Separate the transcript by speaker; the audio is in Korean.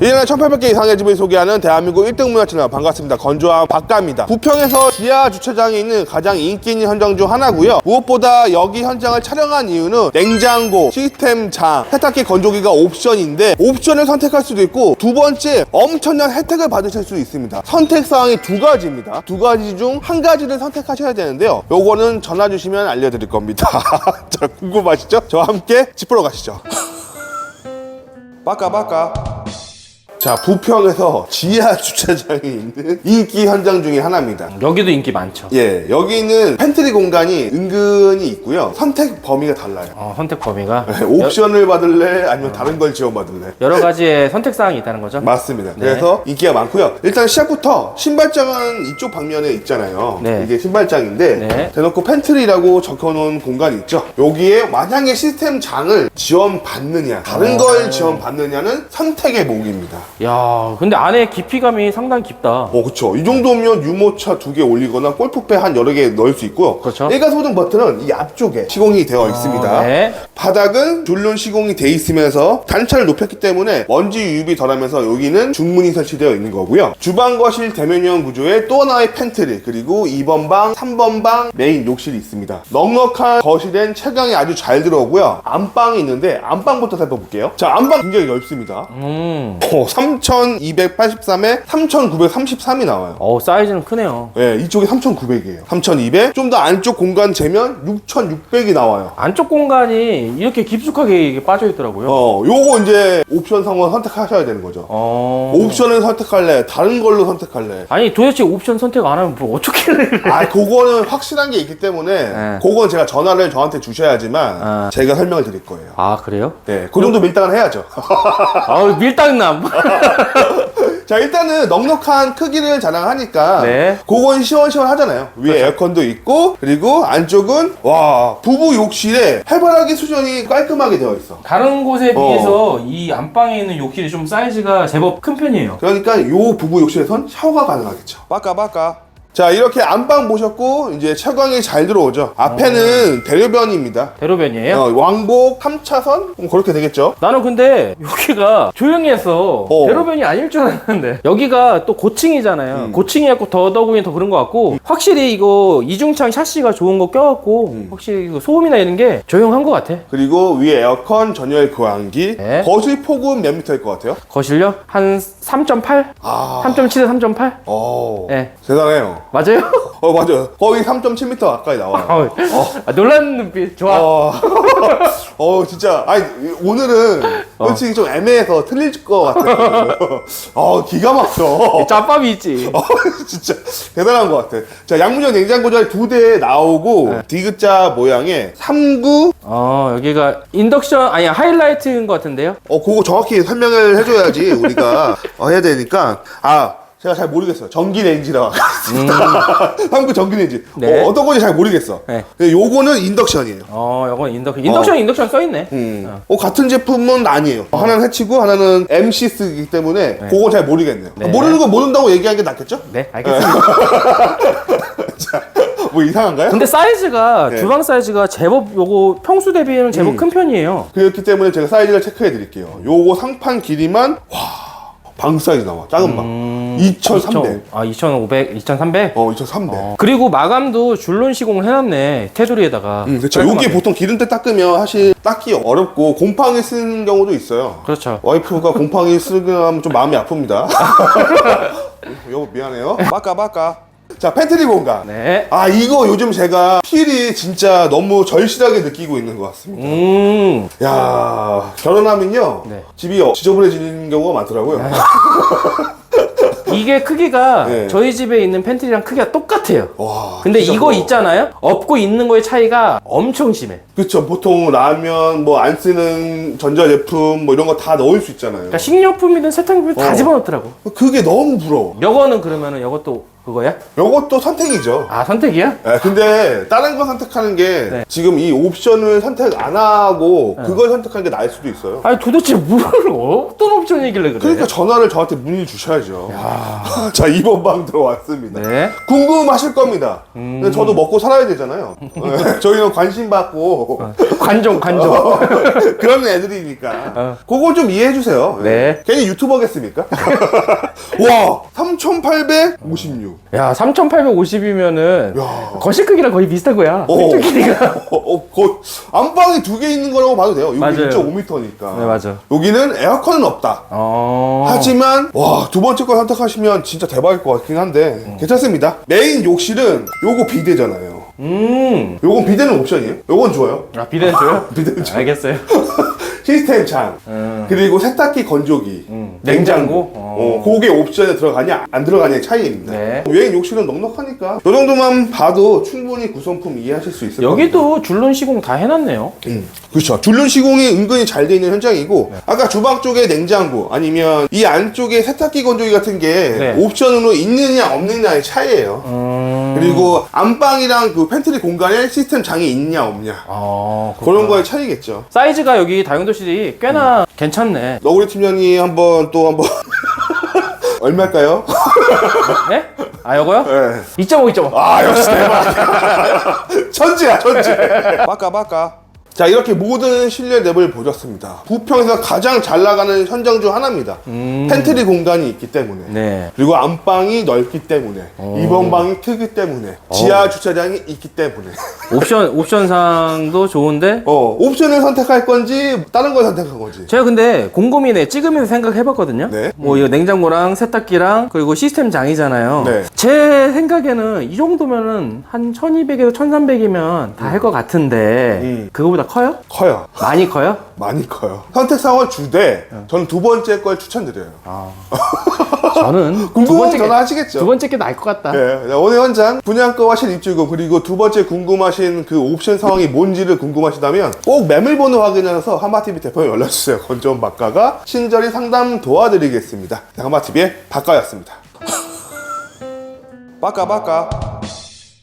Speaker 1: 1년에 1800개 이상의 집을 소개하는 대한민국 1등 문화 채널 반갑습니다. 건조한 박가입니다. 부평에서 지하 주차장에 있는 가장 인기 있는 현장 중 하나고요. 무엇보다 여기 현장을 촬영한 이유는 냉장고, 시스템 장, 세탁기 건조기가 옵션인데 옵션을 선택할 수도 있고 두 번째 엄청난 혜택을 받으실 수 있습니다. 선택 사항이 두 가지입니다. 두 가지 중 한 가지를 선택하셔야 되는데요. 요거는 전화 주시면 알려드릴 겁니다. 자, 궁금하시죠? 저와 함께 짚으러 가시죠. 빠까 빠까. 자, 부평에서 지하 주차장에 있는 인기 현장 중에 하나입니다.
Speaker 2: 여기도 인기 많죠.
Speaker 1: 예, 여기는 팬트리 공간이 은근히 있고요. 선택 범위가 달라요.
Speaker 2: 어, 선택 범위가
Speaker 1: 예, 옵션을 받을래? 아니면 다른 걸 지원받을래?
Speaker 2: 여러 가지의 선택 사항이 있다는 거죠.
Speaker 1: 맞습니다.
Speaker 2: 네.
Speaker 1: 그래서 인기가 많고요. 일단 시작부터 신발장은 이쪽 방면에 있잖아요.
Speaker 2: 네.
Speaker 1: 이게 신발장인데
Speaker 2: 네.
Speaker 1: 대놓고 팬트리라고 적혀놓은 공간이 있죠. 여기에 만약에 시스템 장을 지원받느냐, 다른
Speaker 2: 어.
Speaker 1: 걸 지원받느냐는 선택의 목입니다.
Speaker 2: 야, 근데 안에 깊이감이 상당히 깊다.
Speaker 1: 어, 그쵸. 이 정도면 유모차 두 개 올리거나 골프배 한 여러 개 넣을 수 있고요.
Speaker 2: 그렇죠.
Speaker 1: 일가 소등 버튼은 이 앞쪽에 시공이 되어 있습니다.
Speaker 2: 네.
Speaker 1: 바닥은 줄눈 시공이 돼 있으면서 단차를 높였기 때문에 먼지 유입이 덜하면서 여기는 중문이 설치되어 있는 거고요. 주방 거실 대면형 구조의 또 하나의 팬트리 그리고 2번 방, 3번 방 메인 욕실이 있습니다. 넉넉한 거실엔 채광이 아주 잘 들어오고요. 안방이 있는데 안방부터 살펴볼게요. 자, 안방 굉장히 넓습니다.
Speaker 2: 음.
Speaker 1: 어, 3283에 3933이 나와요.
Speaker 2: 어, 사이즈는 크네요.
Speaker 1: 예, 이쪽이 3900이에요. 3200. 좀 더 안쪽 공간 재면 6600이 나와요.
Speaker 2: 안쪽 공간이 이렇게 깊숙하게 이게 빠져 있더라고요.
Speaker 1: 어, 요거 이제 옵션 상호 선택하셔야 되는 거죠.
Speaker 2: 어.
Speaker 1: 옵션을 선택할래? 다른 걸로 선택할래?
Speaker 2: 아니 도대체 옵션 선택 안 하면 뭐 어떻게 해?
Speaker 1: 아, 그거는 확실한 게 있기 때문에
Speaker 2: 네.
Speaker 1: 그건 제가 전화를 저한테 주셔야지만
Speaker 2: 아.
Speaker 1: 제가 설명을 드릴 거예요.
Speaker 2: 아 그래요?
Speaker 1: 네, 그 정도 밀당은 해야죠.
Speaker 2: 아우 밀당남.
Speaker 1: 자, 일단은 넉넉한 크기를 자랑하니까
Speaker 2: 네.
Speaker 1: 그건 시원시원하잖아요. 위에 에어컨도 있고 그리고 안쪽은 와 부부 욕실에 해바라기 수전이 깔끔하게 되어 있어.
Speaker 2: 다른 곳에
Speaker 1: 어.
Speaker 2: 비해서 이 안방에 있는 욕실이 좀 사이즈가 제법 큰 편이에요.
Speaker 1: 그러니까 요 부부 욕실에선 샤워가 가능하겠죠. 빠까 빠까. 자 이렇게 안방 보셨고 이제 채광이 잘 들어오죠. 앞에는 대로변입니다.
Speaker 2: 대로변이에요?
Speaker 1: 어, 왕복 3차선 그렇게 되겠죠.
Speaker 2: 나는 근데 여기가 조용히 해서
Speaker 1: 어.
Speaker 2: 대로변이 아닐 줄 알았는데 여기가 또 고층이잖아요
Speaker 1: 음.
Speaker 2: 고층이갖고 더더욱이 더 그런 것 같고 확실히 이거 이중창 샤시가 좋은 거 껴갖고
Speaker 1: 음.
Speaker 2: 확실히 이거 소음이나 이런 게 조용한 것 같아
Speaker 1: 그리고 위에 에어컨, 전열 교환기,
Speaker 2: 네.
Speaker 1: 거실 폭은 몇 미터일 것 같아요?
Speaker 2: 거실요? 한 3.8?
Speaker 1: 아,
Speaker 2: 3.7에 3.8?
Speaker 1: 어,
Speaker 2: 네.
Speaker 1: 대단해요.
Speaker 2: 맞아요?
Speaker 1: 어 맞아요. 거의 3.7m 가까이 나와요.
Speaker 2: 어. 아, 놀란 눈빛 좋아
Speaker 1: 어, 어 진짜 아니 오늘은 솔직히 좀 애매해서 틀릴 것 같아요. 어 기가 막혀.
Speaker 2: 짬밥이 있지
Speaker 1: 어, 진짜 대단한 것 같아. 자 양문형 냉장고 자리 두대 나오고
Speaker 2: 네.
Speaker 1: 디귿자 모양의 39.
Speaker 2: 어 여기가 인덕션 아니 하이라이트인 것 같은데요?
Speaker 1: 어 그거 정확히 설명을 해줘야지 우리가 어, 해야 되니까 아. 제가 잘 모르겠어요. 전기 레인지라고 하겠습니다. 한국 전기 레인지.
Speaker 2: 음. 네.
Speaker 1: 어, 떤 건지 잘 모르겠어.
Speaker 2: 네.
Speaker 1: 근데 요거는 인덕션이에요.
Speaker 2: 어 이건 인덕션 인덕션 인덕션 써있네
Speaker 1: 음. 어, 같은 제품은 아니에요. 하나는 해치고 하나는 MC 쓰기 때문에 그건 잘 모르겠네요.
Speaker 2: 네.
Speaker 1: 모르는 거 모른다고 얘기하는 게 낫겠죠?
Speaker 2: 네 알겠습니다
Speaker 1: 뭐 이상한가요?
Speaker 2: 근데 사이즈가
Speaker 1: 네.
Speaker 2: 주방 사이즈가 제법 요거 평수 대비에는 제법 큰 편이에요.
Speaker 1: 그렇기 때문에 제가 사이즈를 체크해 드릴게요. 요거 상판 길이만 와, 방 사이즈 나와. 작은 방. 2,300.
Speaker 2: 아 2,500, 2,300.
Speaker 1: 어, 2,300.
Speaker 2: 그리고 마감도 줄눈 시공을 해놨네 테두리에다가.
Speaker 1: 음, 그렇죠.
Speaker 2: 깔끔하게.
Speaker 1: 여기 보통 기름때 닦으면 사실 닦기 어렵고 곰팡이 쓰는 경우도 있어요.
Speaker 2: 그렇죠.
Speaker 1: 와이프가 곰팡이 쓰면 좀 마음이 아픕니다. 여보 미안해요. 빠까 빠까. 자 팬트리 공간.
Speaker 2: 네.
Speaker 1: 아 이거 요즘 제가 필이 진짜 너무 절실하게 느끼고 있는 것 같습니다.
Speaker 2: 음.
Speaker 1: 야 결혼하면요
Speaker 2: 네.
Speaker 1: 집이 어- 지저분해지는 경우가 많더라고요.
Speaker 2: 이게 크기가
Speaker 1: 네.
Speaker 2: 저희 집에 있는 팬트리랑 크기가 똑같아요.
Speaker 1: 와.
Speaker 2: 근데
Speaker 1: 진짜
Speaker 2: 이거
Speaker 1: 뭐-
Speaker 2: 있잖아요. 없고 있는 거의 차이가 엄청 심해.
Speaker 1: 그쵸 보통 라면 뭐 안 쓰는 전자제품 뭐 이런 거 다 넣을 수 있잖아요.
Speaker 2: 그러니까 식료품이든 세탁기든 다
Speaker 1: 어.
Speaker 2: 집어넣더라고.
Speaker 1: 그게 너무 부러워.
Speaker 2: 요거는 그러면은 요것도 그거야?
Speaker 1: 요것도 선택이죠.
Speaker 2: 아 선택이야?
Speaker 1: 예, 근데 다른 거 선택하는 게
Speaker 2: 네.
Speaker 1: 지금 이 옵션을 선택 안 하고 그걸 선택하는 게 나을 수도 있어요.
Speaker 2: 아니 도대체 뭘 어떤 옵션이길래 그래?
Speaker 1: 그러니까 전화를 저한테 문의 주셔야죠. 자, 2번 방 들어왔습니다.
Speaker 2: 네.
Speaker 1: 궁금하실 겁니다. 근데 저도 먹고 살아야 되잖아요. 네, 저희는 관심 받고
Speaker 2: 관종, 관종.
Speaker 1: 그런 애들이니까. 그거 좀 이해해 주세요.
Speaker 2: 어. 네.
Speaker 1: 괜히 유튜버겠습니까? 와, 3,856.
Speaker 2: 야, 3,850이면은
Speaker 1: 야.
Speaker 2: 거실 크기랑 거의 비슷한 거야.
Speaker 1: 오.
Speaker 2: 왼쪽 길이가.
Speaker 1: 어, 어, 거 안방이 두개 있는 거라고 봐도 돼요. 여기
Speaker 2: 맞아요.
Speaker 1: 1.5m니까.
Speaker 2: 네, 맞아.
Speaker 1: 여기는 에어컨은 없다.
Speaker 2: 어.
Speaker 1: 하지만 와 두 번째 거 선택하시면 진짜 대박일 것 같긴 한데 괜찮습니다. 메인 욕실은 요거 비대잖아요.
Speaker 2: 음.
Speaker 1: 요건 비대는 옵션이에요. 요건 좋아요.
Speaker 2: 아, 비대는 줘요?
Speaker 1: 비대는 좋아요.
Speaker 2: 알겠어요.
Speaker 1: 시스템 창
Speaker 2: 음.
Speaker 1: 그리고 세탁기 건조기
Speaker 2: 음. 냉장고?
Speaker 1: 어. 그게 옵션에 들어가냐 안 들어가냐의 차이입니다
Speaker 2: 네.
Speaker 1: 여행 욕실은 넉넉하니까 요 정도만 봐도 충분히 구성품 이해하실 수 있을 겁니다
Speaker 2: 여기도 줄눈 시공 다 해놨네요.
Speaker 1: 음, 그렇죠 줄눈 시공이 은근히 잘 돼 있는 현장이고 아까 주방 쪽에 냉장고 아니면 이 안쪽에 세탁기 건조기 같은 게
Speaker 2: 네.
Speaker 1: 옵션으로 있느냐 없느냐의 차이예요
Speaker 2: 음.
Speaker 1: 그리고 안방이랑 그 팬트리 공간에 시스템 장이 있냐 없냐
Speaker 2: 어,
Speaker 1: 그런 거의 차이겠죠
Speaker 2: 사이즈가 여기 다용도실이 꽤나 괜찮네.
Speaker 1: 너구리 팀장님 한번 또 한번 얼마일까요?
Speaker 2: 네? 아, 요거요?
Speaker 1: 네.
Speaker 2: 2.5, 2.5.
Speaker 1: 아 역시 대박 천재야 천재 바까 바까 자 이렇게 모든 실내 랩을 보셨습니다 부평에서 가장 잘 나가는 현장 중 하나입니다 팬트리 공간이 있기 때문에
Speaker 2: 네.
Speaker 1: 그리고 안방이 넓기 때문에 이번 방이 크기 때문에 지하 주차장이 있기 때문에
Speaker 2: 옵션, 옵션상도 좋은데,
Speaker 1: 어 옵션을 선택할 건지 다른 걸 선택할 건지
Speaker 2: 제가 근데 곰곰이네 찍으면서 생각해봤거든요.
Speaker 1: 네.
Speaker 2: 뭐 이거 냉장고랑 세탁기랑 그리고 시스템 장이잖아요.
Speaker 1: 네.
Speaker 2: 제 생각에는 이 정도면은 한 1200에서 1300이면 다 할 것 같은데
Speaker 1: 음.
Speaker 2: 그거보다 커요?
Speaker 1: 커요
Speaker 2: 많이 커요?
Speaker 1: 많이 커요 선택 상황을 주되 전 두 번째 걸 추천드려요
Speaker 2: 저는 두
Speaker 1: 궁금하면 전화하시겠죠
Speaker 2: 두 번째 게 나을 것 같다.
Speaker 1: 네, 오늘 현장 분양가와 실 입주금 그리고 두 번째 궁금하신 그 옵션 상황이 뭔지를 궁금하시다면 꼭 매물번호 확인해서 한마TV 대표에 연락주세요. 건조한 박가가 친절히 상담 도와드리겠습니다. 한마TV의 박가였습니다. 박가 박가